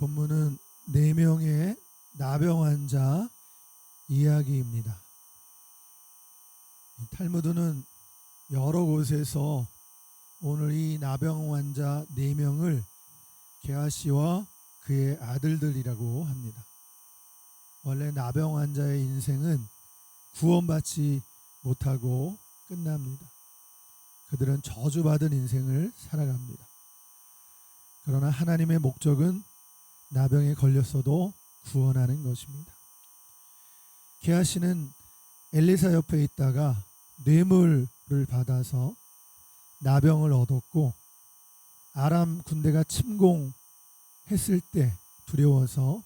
본문은 네 명의 나병 환자 이야기입니다. 이 탈무드는 여러 곳에서 오늘 이 나병 환자 네 명을 게하시와 그의 아들들이라고 합니다. 원래 나병 환자의 인생은 구원받지 못하고 끝납니다. 그들은 저주받은 인생을 살아갑니다. 그러나 하나님의 목적은 나병에 걸렸어도 구원하는 것입니다. 게하시는 엘리사 옆에 있다가 뇌물을 받아서 나병을 얻었고 아람 군대가 침공했을 때 두려워서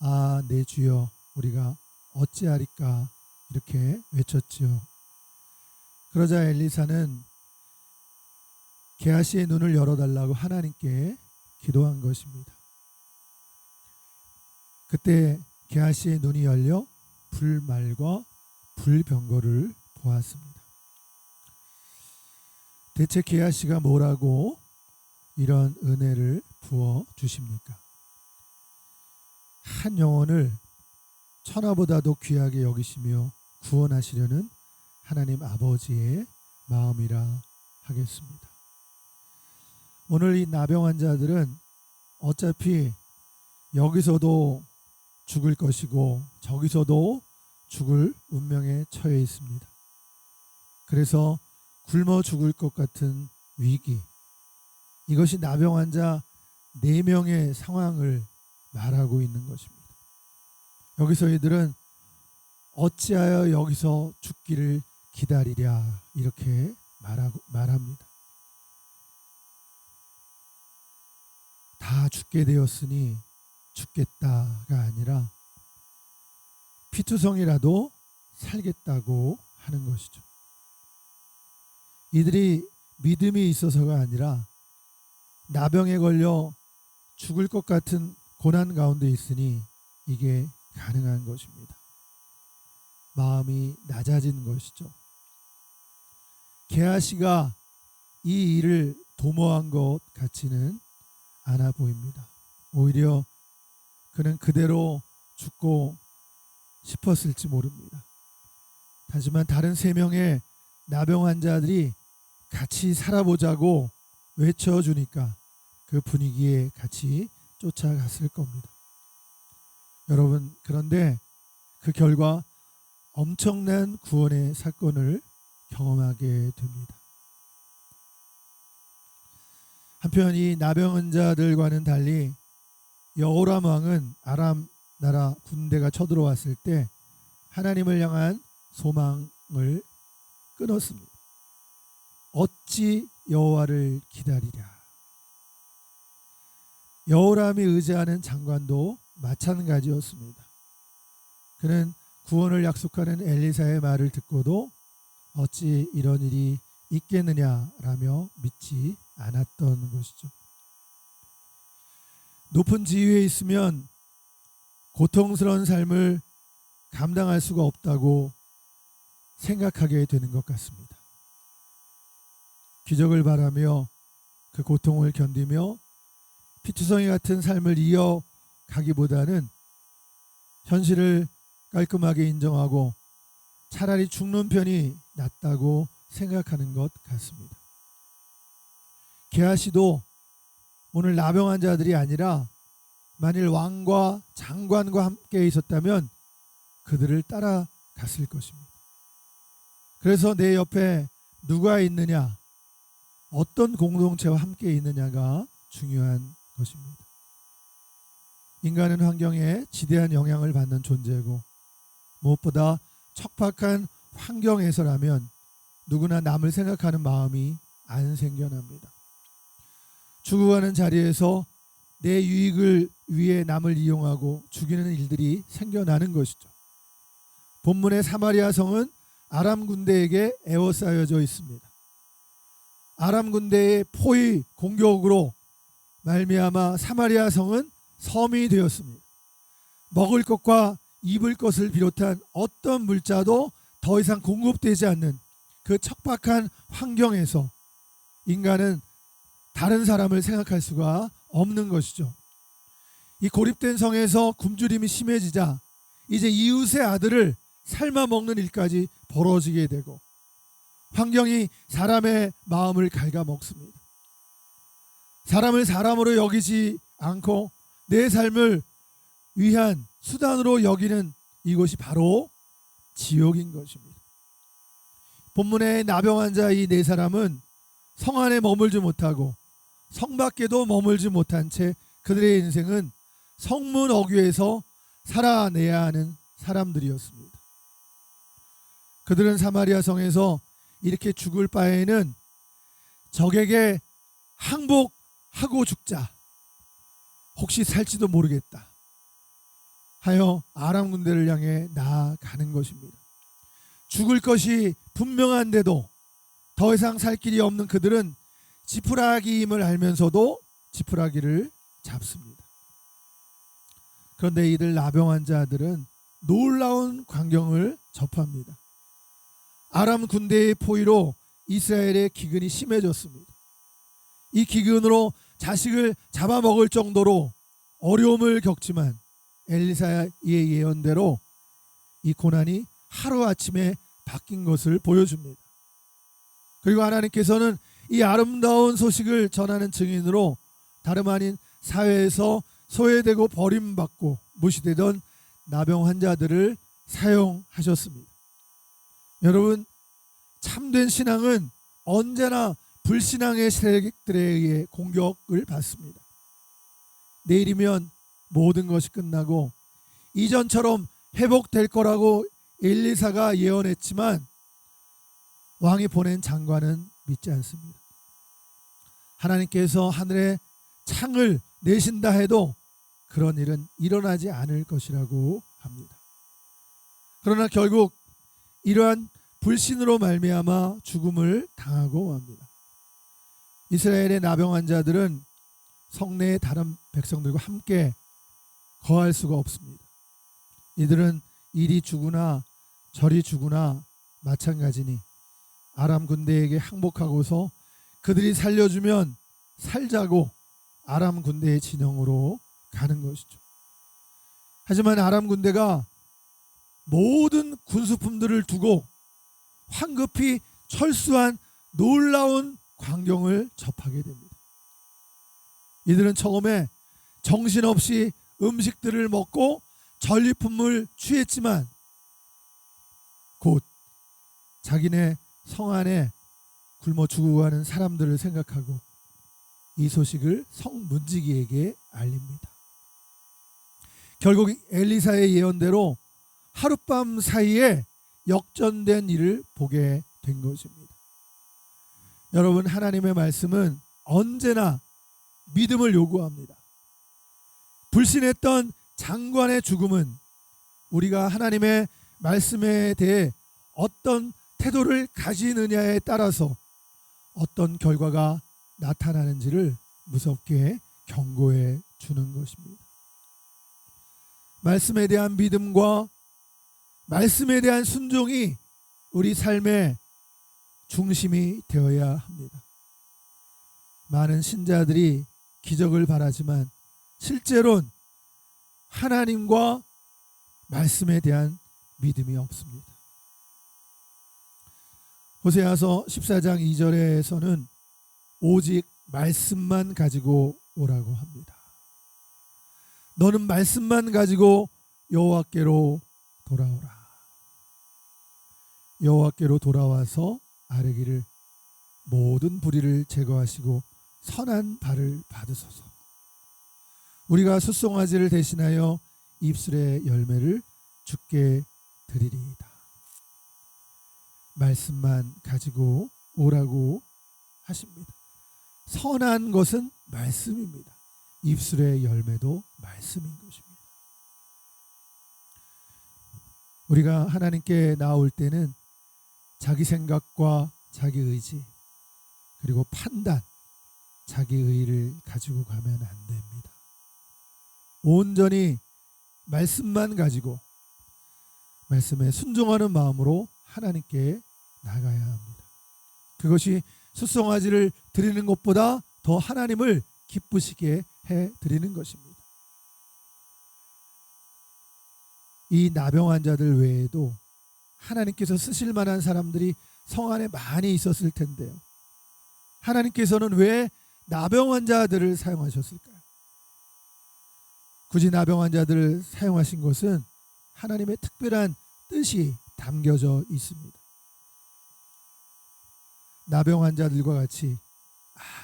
아 내 주여 우리가 어찌하리까 이렇게 외쳤지요. 그러자 엘리사는 게하시의 눈을 열어달라고 하나님께 기도한 것입니다. 그때 게하시의 눈이 열려 불말과 불병거를 보았습니다. 대체 게하시가 뭐라고 이런 은혜를 부어 주십니까? 한 영혼을 천하보다도 귀하게 여기시며 구원하시려는 하나님 아버지의 마음이라 하겠습니다. 오늘 이 나병 환자들은 어차피 여기서도 죽을 것이고 저기서도 죽을 운명에 처해 있습니다. 그래서 굶어 죽을 것 같은 위기. 이것이 나병 환자 4명의 상황을 말하고 있는 것입니다. 여기서 이들은 어찌하여 여기서 죽기를 기다리랴 이렇게 말하고 말합니다. 다 죽게 되었으니 죽겠다가 아니라 피투성이라도 살겠다고 하는 것이죠. 이들이 믿음이 있어서가 아니라 나병에 걸려 죽을 것 같은 고난 가운데 있으니 이게 가능한 것입니다. 마음이 낮아진 것이죠. 게하시가 이 일을 도모한 것 같지는 않아 보입니다. 오히려 그는 그대로 죽고 싶었을지 모릅니다. 하지만 다른 세 명의 나병 환자들이 같이 살아보자고 외쳐주니까 그 분위기에 같이 쫓아갔을 겁니다. 여러분, 그런데 그 결과 엄청난 구원의 사건을 경험하게 됩니다. 한편 이 나병 환자들과는 달리 여호람 왕은 아람 나라 군대가 쳐들어왔을 때 하나님을 향한 소망을 끊었습니다. 어찌 여호와를 기다리랴. 여호람이 의지하는 장관도 마찬가지였습니다. 그는 구원을 약속하는 엘리사의 말을 듣고도 어찌 이런 일이 있겠느냐라며 믿지 않았던 것이죠. 높은 지위에 있으면 고통스러운 삶을 감당할 수가 없다고 생각하게 되는 것 같습니다. 기적을 바라며 그 고통을 견디며 피투성이 같은 삶을 이어가기보다는 현실을 깔끔하게 인정하고 차라리 죽는 편이 낫다고 생각하는 것 같습니다. 게하시도 오늘 나병 환자들이 아니라 만일 왕과 장관과 함께 있었다면 그들을 따라갔을 것입니다. 그래서 내 옆에 누가 있느냐, 어떤 공동체와 함께 있느냐가 중요한 것입니다. 인간은 환경에 지대한 영향을 받는 존재고 무엇보다 척박한 환경에서라면 누구나 남을 생각하는 마음이 안 생겨납니다. 죽어가는 자리에서 내 유익을 위해 남을 이용하고 죽이는 일들이 생겨나는 것이죠. 본문의 사마리아 성은 아람 군대에게 에워싸여져 있습니다. 아람 군대의 포위 공격으로 말미암아 사마리아 성은 섬이 되었습니다. 먹을 것과 입을 것을 비롯한 어떤 물자도 더 이상 공급되지 않는 그 척박한 환경에서 인간은 다른 사람을 생각할 수가 없는 것이죠. 이 고립된 성에서 굶주림이 심해지자 이제 이웃의 아들을 삶아 먹는 일까지 벌어지게 되고 환경이 사람의 마음을 갉아먹습니다. 사람을 사람으로 여기지 않고 내 삶을 위한 수단으로 여기는 이곳이 바로 지옥인 것입니다. 본문의 나병 환자 이 네 사람은 성 안에 머물지 못하고 성 밖에도 머물지 못한 채 그들의 인생은 성문 어귀에서 살아내야 하는 사람들이었습니다. 그들은 사마리아 성에서 이렇게 죽을 바에는 적에게 항복하고 죽자. 혹시 살지도 모르겠다. 하여 아람 군대를 향해 나아가는 것입니다. 죽을 것이 분명한데도 더 이상 살 길이 없는 그들은 지푸라기임을 알면서도 지푸라기를 잡습니다. 그런데 이들 나병 환자들은 놀라운 광경을 접합니다. 아람 군대의 포위로 이스라엘의 기근이 심해졌습니다. 이 기근으로 자식을 잡아먹을 정도로 어려움을 겪지만 엘리사의 예언대로 이 고난이 하루아침에 바뀐 것을 보여줍니다. 그리고 하나님께서는 이 아름다운 소식을 전하는 증인으로 다름 아닌 사회에서 소외되고 버림받고 무시되던 나병 환자들을 사용하셨습니다. 여러분 참된 신앙은 언제나 불신앙의 세력들에 의해 공격을 받습니다. 내일이면 모든 것이 끝나고 이전처럼 회복될 거라고 엘리사가 예언했지만 왕이 보낸 장관은 믿지 않습니다. 하나님께서 하늘에 창을 내신다 해도 그런 일은 일어나지 않을 것이라고 합니다. 그러나 결국 이러한 불신으로 말미암아 죽음을 당하고 맙니다. 이스라엘의 나병 환자들은 성내의 다른 백성들과 함께 거할 수가 없습니다. 이들은 이리 죽으나 저리 죽으나 마찬가지니 아람 군대에게 항복하고서 그들이 살려주면 살자고 아람 군대의 진영으로 가는 것이죠. 하지만 아람 군대가 모든 군수품들을 두고 황급히 철수한 놀라운 광경을 접하게 됩니다. 이들은 처음에 정신없이 음식들을 먹고 전리품을 취했지만 곧 자기네 성 안에 굶어 죽어가는 사람들을 생각하고 이 소식을 성 문지기에게 알립니다. 결국 엘리사의 예언대로 하룻밤 사이에 역전된 일을 보게 된 것입니다. 여러분 하나님의 말씀은 언제나 믿음을 요구합니다. 불신했던 장관의 죽음은 우리가 하나님의 말씀에 대해 어떤 태도를 가지느냐에 따라서 어떤 결과가 나타나는지를 무섭게 경고해 주는 것입니다. 말씀에 대한 믿음과 말씀에 대한 순종이 우리 삶의 중심이 되어야 합니다. 많은 신자들이 기적을 바라지만 실제로는 하나님과 말씀에 대한 믿음이 없습니다. 호세아서 14장 2절에서는 오직 말씀만 가지고 오라고 합니다. 너는 말씀만 가지고 여호와께로 돌아오라. 여호와께로 돌아와서 아뢰기를 모든 불의를 제거하시고 선한 발을 받으소서. 우리가 숫송아지를 대신하여 입술의 열매를 죽게 드리리이다. 말씀만 가지고 오라고 하십니다. 선한 것은 말씀입니다. 입술의 열매도 말씀인 것입니다. 우리가 하나님께 나올 때는 자기 생각과 자기 의지 그리고 판단 자기 의를 가지고 가면 안 됩니다. 온전히 말씀만 가지고 말씀에 순종하는 마음으로 하나님께 나가야 합니다. 그것이 수송아지를 드리는 것보다 더 하나님을 기쁘시게 해 드리는 것입니다. 이 나병 환자들 외에도 하나님께서 쓰실 만한 사람들이 성 안에 많이 있었을 텐데요. 하나님께서는 왜 나병 환자들을 사용하셨을까요? 굳이 나병 환자들을 사용하신 것은 하나님의 특별한 뜻이 담겨져 있습니다. 나병 환자들과 같이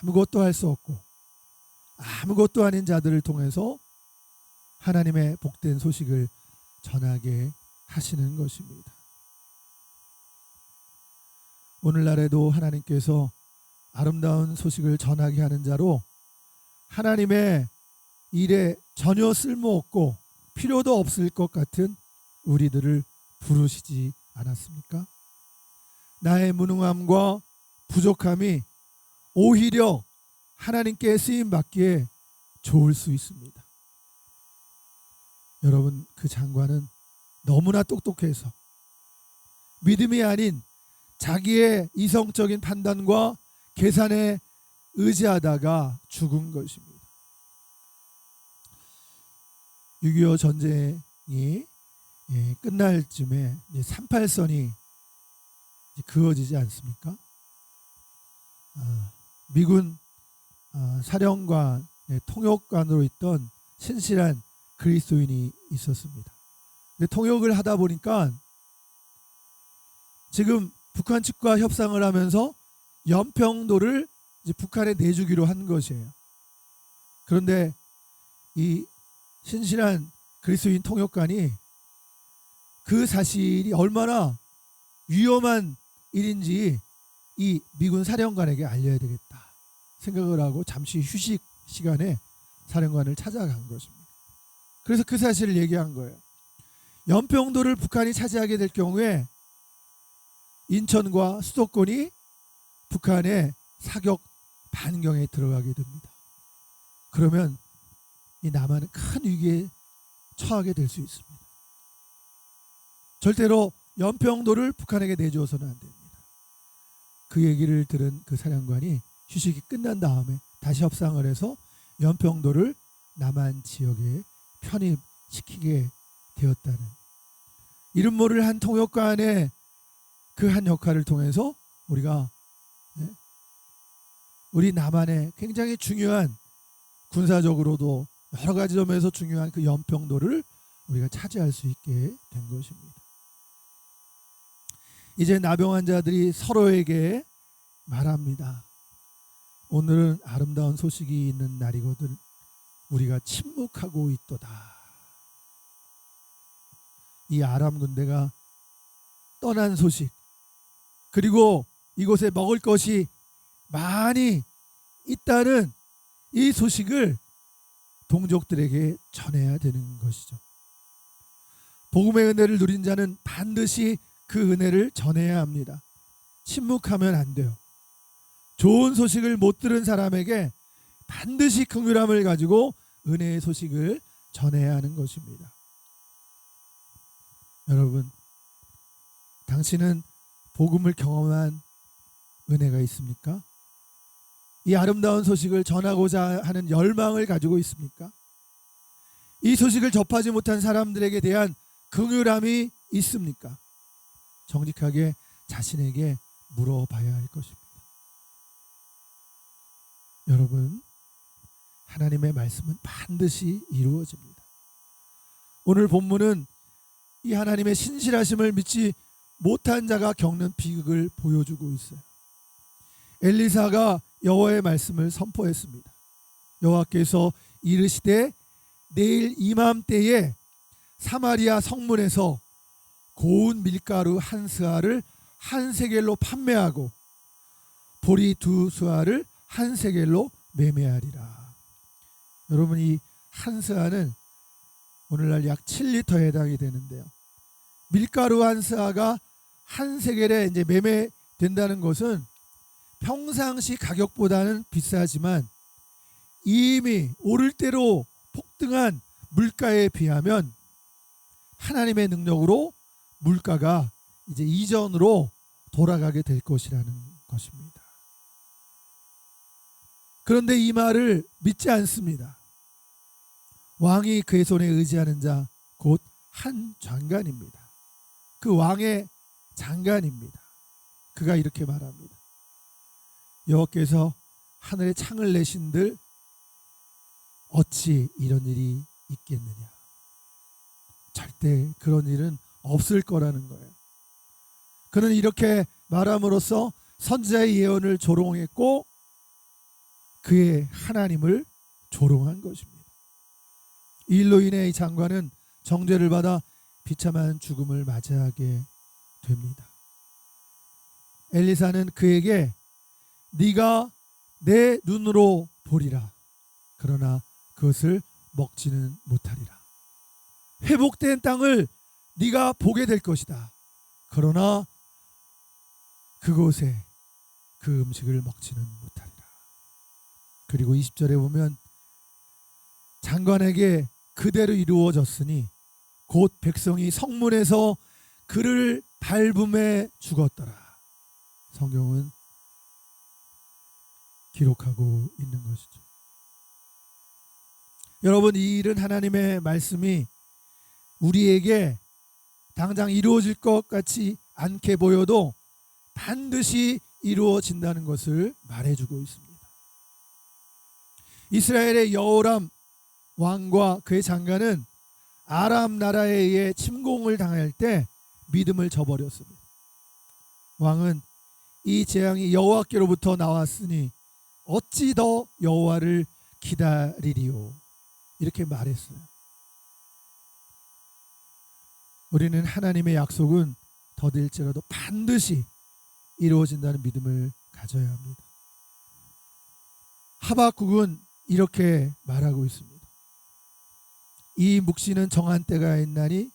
아무것도 할 수 없고 아무것도 아닌 자들을 통해서 하나님의 복된 소식을 전하게 하시는 것입니다. 오늘날에도 하나님께서 아름다운 소식을 전하게 하는 자로 하나님의 일에 전혀 쓸모없고 필요도 없을 것 같은 우리들을 부르시지 않았습니까? 나의 무능함과 부족함이 오히려 하나님께 쓰임 받기에 좋을 수 있습니다. 여러분 그 장관은 너무나 똑똑해서 믿음이 아닌 자기의 이성적인 판단과 계산에 의지하다가 죽은 것입니다. 6.25 전쟁이 예, 끝날 쯤에 38선이 그어지지 않습니까? 아, 미군 아, 사령관의 통역관으로 있던 신실한 그리스도인이 있었습니다. 근데 통역을 하다 보니까 지금 북한 측과 협상을 하면서 연평도를 북한에 내주기로 한 것이에요. 그런데 이 신실한 그리스도인 통역관이 그 사실이 얼마나 위험한 일인지 이 미군 사령관에게 알려야 되겠다 생각을 하고 잠시 휴식 시간에 사령관을 찾아간 것입니다. 그래서 그 사실을 얘기한 거예요. 연평도를 북한이 차지하게 될 경우에 인천과 수도권이 북한의 사격 반경에 들어가게 됩니다. 그러면 이 남한은 큰 위기에 처하게 될 수 있습니다. 절대로 연평도를 북한에게 내주어서는 안 됩니다. 그 얘기를 들은 그 사령관이 휴식이 끝난 다음에 다시 협상을 해서 연평도를 남한 지역에 편입시키게 되었다는 이름 모를 한 통역관의 그 한 역할을 통해서 우리가 네? 우리 남한의 굉장히 중요한 군사적으로도 여러 가지 점에서 중요한 그 연평도를 우리가 차지할 수 있게 된 것입니다. 이제 나병 환자들이 서로에게 말합니다. 오늘은 아름다운 소식이 있는 날이거든 우리가 침묵하고 있도다. 이 아람 군대가 떠난 소식 그리고 이곳에 먹을 것이 많이 있다는 이 소식을 동족들에게 전해야 되는 것이죠. 복음의 은혜를 누린 자는 반드시 그 은혜를 전해야 합니다. 침묵하면 안 돼요. 좋은 소식을 못 들은 사람에게 반드시 긍휼함을 가지고 은혜의 소식을 전해야 하는 것입니다. 여러분, 당신은 복음을 경험한 은혜가 있습니까? 이 아름다운 소식을 전하고자 하는 열망을 가지고 있습니까? 이 소식을 접하지 못한 사람들에게 대한 긍휼함이 있습니까? 정직하게 자신에게 물어봐야 할 것입니다. 여러분, 하나님의 말씀은 반드시 이루어집니다. 오늘 본문은 이 하나님의 신실하심을 믿지 못한 자가 겪는 비극을 보여주고 있어요. 엘리사가 여호와의 말씀을 선포했습니다. 여호와께서 이르시되 내일 이맘때에 사마리아 성문에서 고운 밀가루 한 스아를 한 세겔로 판매하고 보리 두 스아를 한 세겔로 매매하리라. 여러분 이 한 스아는 오늘날 약 7리터에 해당이 되는데요. 밀가루 한 스아가 한 세겔에 이제 매매된다는 것은 평상시 가격보다는 비싸지만 이미 오를 대로 폭등한 물가에 비하면 하나님의 능력으로 물가가 이제 이전으로 돌아가게 될 것이라는 것입니다. 그런데 이 말을 믿지 않습니다. 왕이 그의 손에 의지하는 자, 곧 한 장관입니다. 그 왕의 장관입니다. 그가 이렇게 말합니다. 여호와께서 하늘에 창을 내신들 어찌 이런 일이 있겠느냐. 절대 그런 일은 없을 거라는 거예요. 그는 이렇게 말함으로써 선지자의 예언을 조롱했고 그의 하나님을 조롱한 것입니다. 이 일로 인해 이 장관은 정죄를 받아 비참한 죽음을 맞이하게 됩니다. 엘리사는 그에게 네가 내 눈으로 보리라. 그러나 그것을 먹지는 못하리라. 회복된 땅을 네가 보게 될 것이다. 그러나 그곳에 그 음식을 먹지는 못하리라. 그리고 20절에 보면 장관에게 그대로 이루어졌으니 곧 백성이 성문에서 그를 밟음에 죽었더라. 성경은 기록하고 있는 것이죠. 여러분 이 일은 하나님의 말씀이 우리에게 당장 이루어질 것 같이 않게 보여도 반드시 이루어진다는 것을 말해주고 있습니다. 이스라엘의 여호람 왕과 그의 장관은 아람 나라에 의해 침공을 당할 때 믿음을 저버렸습니다. 왕은 이 재앙이 여호와께로부터 나왔으니 어찌 더 여호와를 기다리리요 이렇게 말했어요. 우리는 하나님의 약속은 더딜지라도 반드시 이루어진다는 믿음을 가져야 합니다. 하박국은 이렇게 말하고 있습니다. 이 묵시는 정한 때가 있나니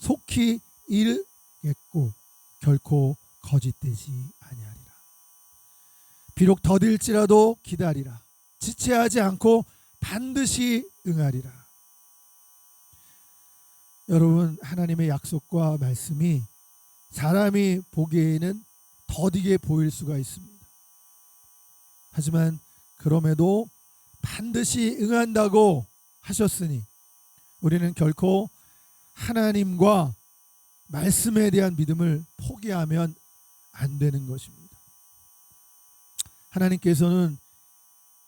속히 이르겠고 결코 거짓되지 아니하리라. 비록 더딜지라도 기다리라. 지체하지 않고 반드시 응하리라. 여러분 하나님의 약속과 말씀이 사람이 보기에는 더디게 보일 수가 있습니다. 하지만 그럼에도 반드시 응한다고 하셨으니 우리는 결코 하나님과 말씀에 대한 믿음을 포기하면 안 되는 것입니다. 하나님께서는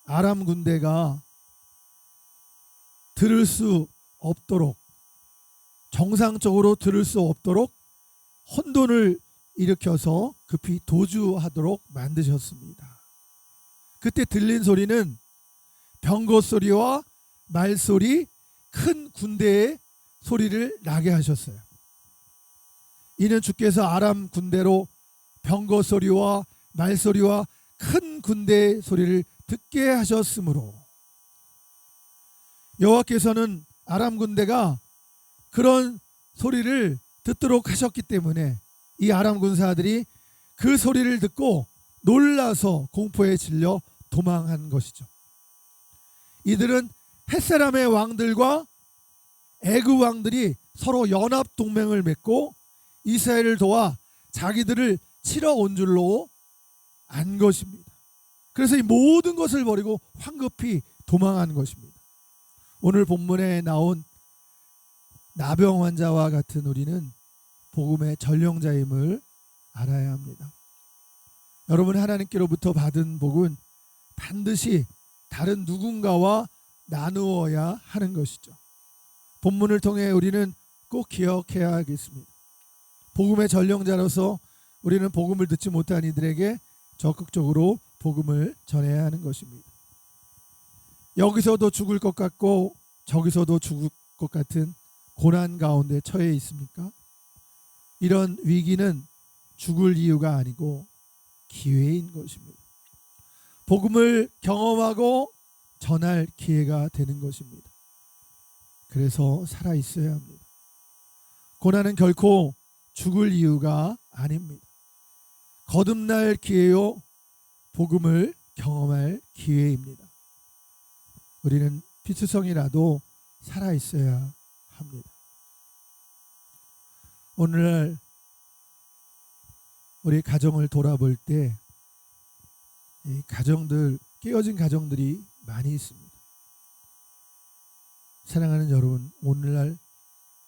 아람 군대가 들을 수 없도록 정상적으로 들을 수 없도록 혼돈을 일으켜서 급히 도주하도록 만드셨습니다. 그때 들린 소리는 병거 소리와 말소리, 큰 군대의 소리를 나게 하셨어요. 이는 주께서 아람 군대로 병거 소리와 말소리와 큰 군대의 소리를 듣게 하셨으므로 여호와께서는 아람 군대가 그런 소리를 듣도록 하셨기 때문에 이 아람 군사들이 그 소리를 듣고 놀라서 공포에 질려 도망한 것이죠. 이들은 햇사람의 왕들과 애굽 왕들이 서로 연합 동맹을 맺고 이스라엘을 도와 자기들을 치러 온 줄로 안 것입니다. 그래서 이 모든 것을 버리고 황급히 도망한 것입니다. 오늘 본문에 나온 나병 환자와 같은 우리는 복음의 전령자임을 알아야 합니다. 여러분 하나님께로부터 받은 복은 반드시 다른 누군가와 나누어야 하는 것이죠. 본문을 통해 우리는 꼭 기억해야 하겠습니다. 복음의 전령자로서 우리는 복음을 듣지 못한 이들에게 적극적으로 복음을 전해야 하는 것입니다. 여기서도 죽을 것 같고 저기서도 죽을 것 같은 고난 가운데 처해 있습니까? 이런 위기는 죽을 이유가 아니고 기회인 것입니다. 복음을 경험하고 전할 기회가 되는 것입니다. 그래서 살아 있어야 합니다. 고난은 결코 죽을 이유가 아닙니다. 거듭날 기회요, 복음을 경험할 기회입니다. 우리는 피투성이라도 살아 있어야 합니다. 오늘날 우리 가정을 돌아볼 때 가정들 깨어진 가정들이 많이 있습니다. 사랑하는 여러분, 오늘날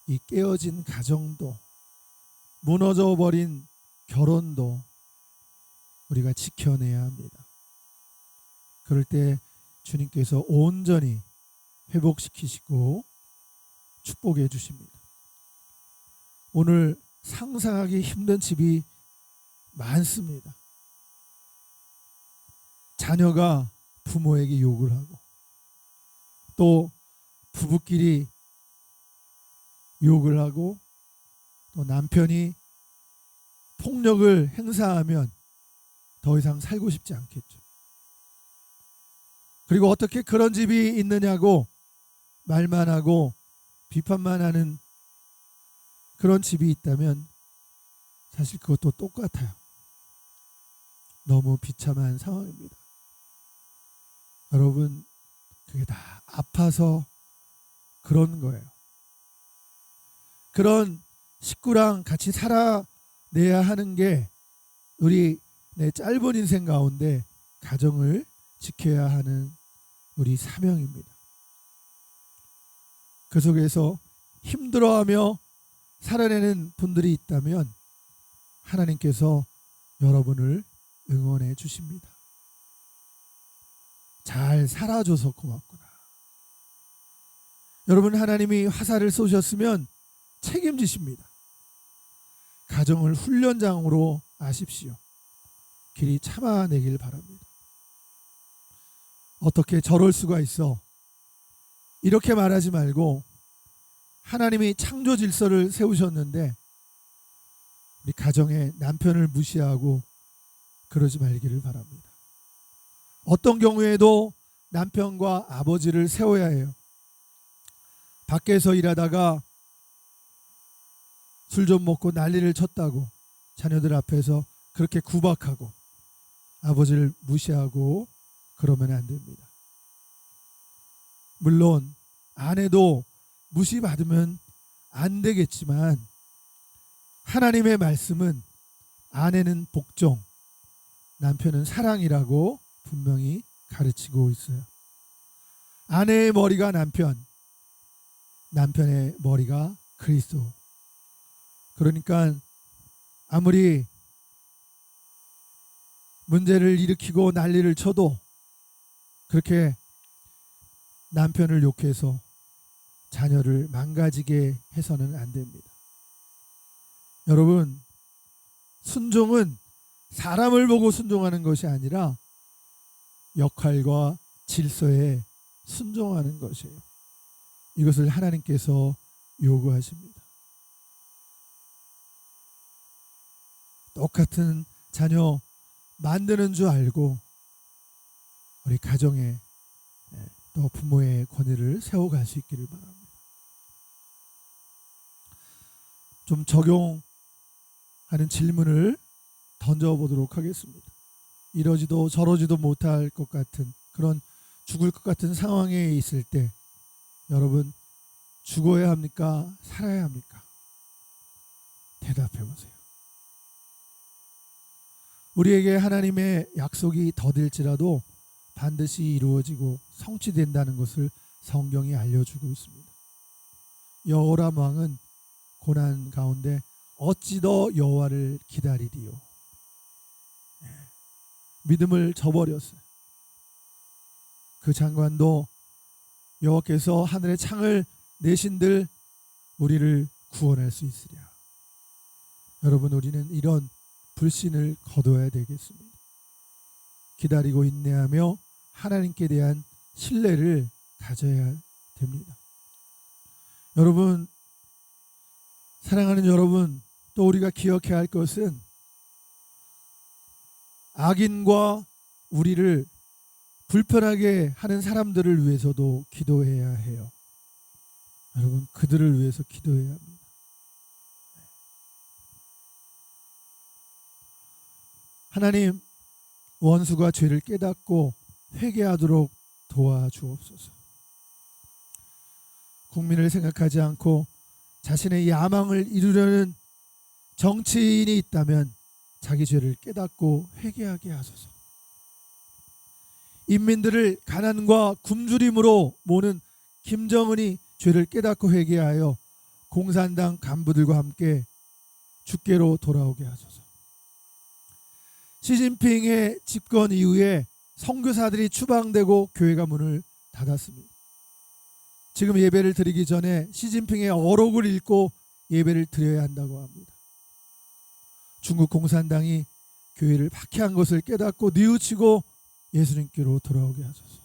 이 깨어진 가정도 무너져 버린 결혼도 우리가 지켜내야 합니다. 그럴 때 주님께서 온전히 회복시키시고 축복해 주십니다. 오늘 상상하기 힘든 집이 많습니다. 자녀가 부모에게 욕을 하고 또 부부끼리 욕을 하고 또 남편이 폭력을 행사하면 더 이상 살고 싶지 않겠죠. 그리고 어떻게 그런 집이 있느냐고 말만 하고 비판만 하는 그런 집이 있다면 사실 그것도 똑같아요. 너무 비참한 상황입니다. 여러분, 그게 다 아파서 그런 거예요. 그런 식구랑 같이 살아내야 하는 게 우리 내 짧은 인생 가운데 가정을 지켜야 하는 우리 사명입니다. 그 속에서 힘들어하며 살아내는 분들이 있다면 하나님께서 여러분을 응원해 주십니다. 잘 살아줘서 고맙구나. 여러분 하나님이 화살을 쏘셨으면 책임지십니다. 가정을 훈련장으로 아십시오. 길이 참아내길 바랍니다. 어떻게 저럴 수가 있어? 이렇게 말하지 말고 하나님이 창조 질서를 세우셨는데 우리 가정의 남편을 무시하고 그러지 말기를 바랍니다. 어떤 경우에도 남편과 아버지를 세워야 해요. 밖에서 일하다가 술 좀 먹고 난리를 쳤다고 자녀들 앞에서 그렇게 구박하고 아버지를 무시하고 그러면 안 됩니다. 물론 아내도 무시받으면 안 되겠지만 하나님의 말씀은 아내는 복종, 남편은 사랑이라고 분명히 가르치고 있어요. 아내의 머리가 남편, 남편의 머리가 그리스도. 그러니까 아무리 문제를 일으키고 난리를 쳐도 그렇게 남편을 욕해서 자녀를 망가지게 해서는 안 됩니다. 여러분, 순종은 사람을 보고 순종하는 것이 아니라 역할과 질서에 순종하는 것이에요. 이것을 하나님께서 요구하십니다. 똑같은 자녀 만드는 줄 알고 우리 가정에 예, 또 부모의 권위를 세워갈 수 있기를 바랍니다. 좀 적용하는 질문을 던져보도록 하겠습니다. 이러지도 저러지도 못할 것 같은 그런 죽을 것 같은 상황에 있을 때 여러분 죽어야 합니까? 살아야 합니까? 대답해 보세요. 우리에게 하나님의 약속이 더딜지라도 반드시 이루어지고 성취된다는 것을 성경이 알려주고 있습니다. 여호람 왕은 고난 가운데 어찌 더 여호와를 기다리리요. 예. 믿음을 저버렸어요. 그 장관도 여호와께서 하늘의 창을 내신들 우리를 구원할 수 있으랴. 여러분 우리는 이런 불신을 거둬야 되겠습니다. 기다리고 인내하며 하나님께 대한 신뢰를 가져야 됩니다. 여러분 사랑하는 여러분 또 우리가 기억해야 할 것은 악인과 우리를 불편하게 하는 사람들을 위해서도 기도해야 해요. 여러분 그들을 위해서 기도해야 합니다. 하나님 원수가 죄를 깨닫고 회개하도록 도와주옵소서. 국민을 생각하지 않고 자신의 야망을 이루려는 정치인이 있다면 자기 죄를 깨닫고 회개하게 하소서. 인민들을 가난과 굶주림으로 모는 김정은이 죄를 깨닫고 회개하여 공산당 간부들과 함께 주께로 돌아오게 하소서. 시진핑의 집권 이후에 선교사들이 추방되고 교회가 문을 닫았습니다. 지금 예배를 드리기 전에 시진핑의 어록을 읽고 예배를 드려야 한다고 합니다. 중국 공산당이 교회를 박해한 것을 깨닫고 뉘우치고 예수님께로 돌아오게 하소서.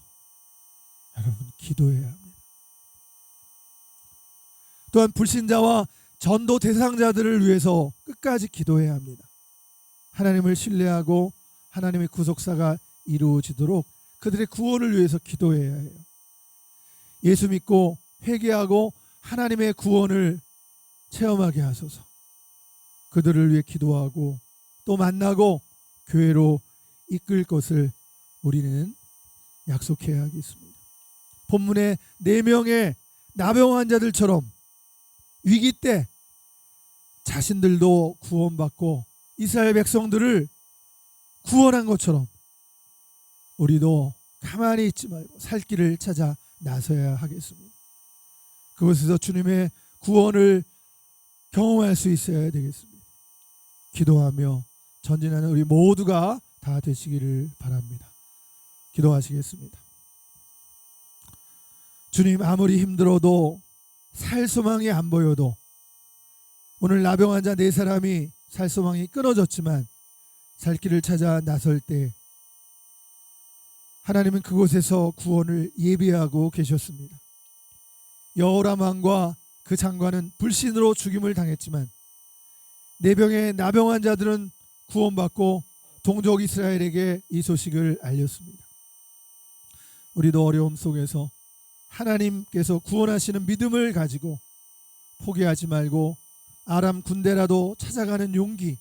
여러분 기도해야 합니다. 또한 불신자와 전도 대상자들을 위해서 끝까지 기도해야 합니다. 하나님을 신뢰하고 하나님의 구속사가 이루어지도록 그들의 구원을 위해서 기도해야 해요. 예수 믿고 회개하고 하나님의 구원을 체험하게 하소서. 그들을 위해 기도하고 또 만나고 교회로 이끌 것을 우리는 약속해야 하겠습니다. 본문의 네 명의 나병 환자들처럼 위기 때 자신들도 구원받고 이스라엘 백성들을 구원한 것처럼 우리도 가만히 있지 말고 살 길을 찾아 나서야 하겠습니다. 그곳에서 주님의 구원을 경험할 수 있어야 되겠습니다. 기도하며 전진하는 우리 모두가 다 되시기를 바랍니다. 기도하시겠습니다. 주님 아무리 힘들어도 살 소망이 안 보여도 오늘 나병 환자 네 사람이 살 소망이 끊어졌지만 살 길을 찾아 나설 때 하나님은 그곳에서 구원을 예비하고 계셨습니다. 여호람 왕과 그 장관은 불신으로 죽임을 당했지만 네 병의 나병 환자들은 구원받고 동족 이스라엘에게 이 소식을 알렸습니다. 우리도 어려움 속에서 하나님께서 구원하시는 믿음을 가지고 포기하지 말고 아람 군대라도 찾아가는 용기,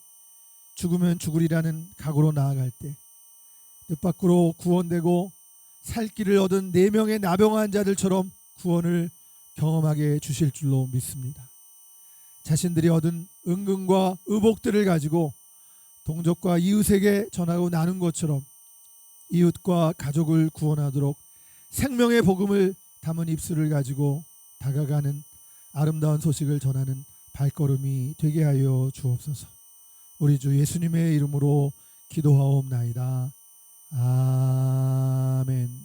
죽으면 죽으리라는 각오로 나아갈 때 뜻밖으로 구원되고 살 길을 얻은 네 명의 나병 환자들처럼 구원을 경험하게 주실 줄로 믿습니다. 자신들이 얻은 은근과 의복들을 가지고 동족과 이웃에게 전하고 나눈 것처럼 이웃과 가족을 구원하도록 생명의 복음을 담은 입술을 가지고 다가가는 아름다운 소식을 전하는 발걸음이 되게 하여 주옵소서. 우리 주 예수님의 이름으로 기도하옵나이다. 아멘.